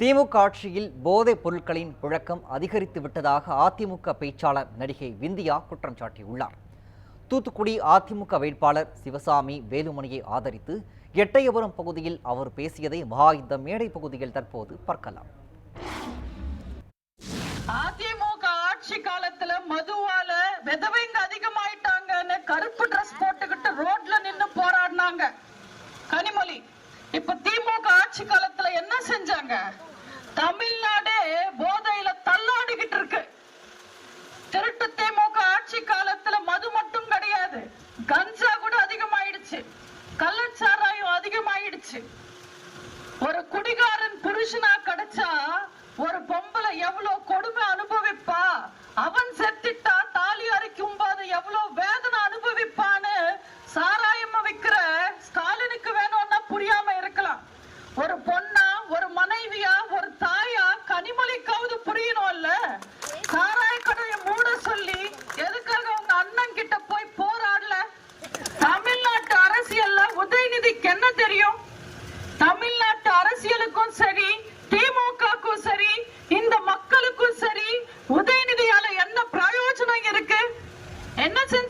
திமுக ஆட்சியில் போதைப் பொருட்களின் புழக்கம் அதிகரித்து விட்டதாக அதிமுக பேச்சாளர் நடிகை விந்தியா குற்றம் சாட்டியுள்ளார். தூத்துக்குடி அதிமுக வேட்பாளர் சிவசாமி வேலுமணியை ஆதரித்து எட்டயபுரம் பகுதியில் அவர் பேசியதை மகா இந்த மேடை பகுதியில் தற்போது பார்க்கலாம். அதிமுக ஆட்சி காலத்துல மதுவால விதவைங்க அதிகமாயிட்டாங்கன்னு கருப்பு ட்ரெஸ் போட்டுக்கிட்டு ரோட்ல நின்னு போராடினாங்க. கனிமொழி இப்ப திமுக ஆட்சி காலத்துல செஞ்சாங்க. தமிழ்நாடே போதையில தள்ளாடிக்கிட்டு இருக்கு. திருட்டு திமுக ஆட்சி காலத்துல மது மட்டும் கிடையாது. கஞ்சா கூட அதிகமாயிடுச்சு. கள்ளச்சாராயம் அதிகமாயிடுச்சு. ஒரு குடிகாரன் என்ன செஞ்சாரு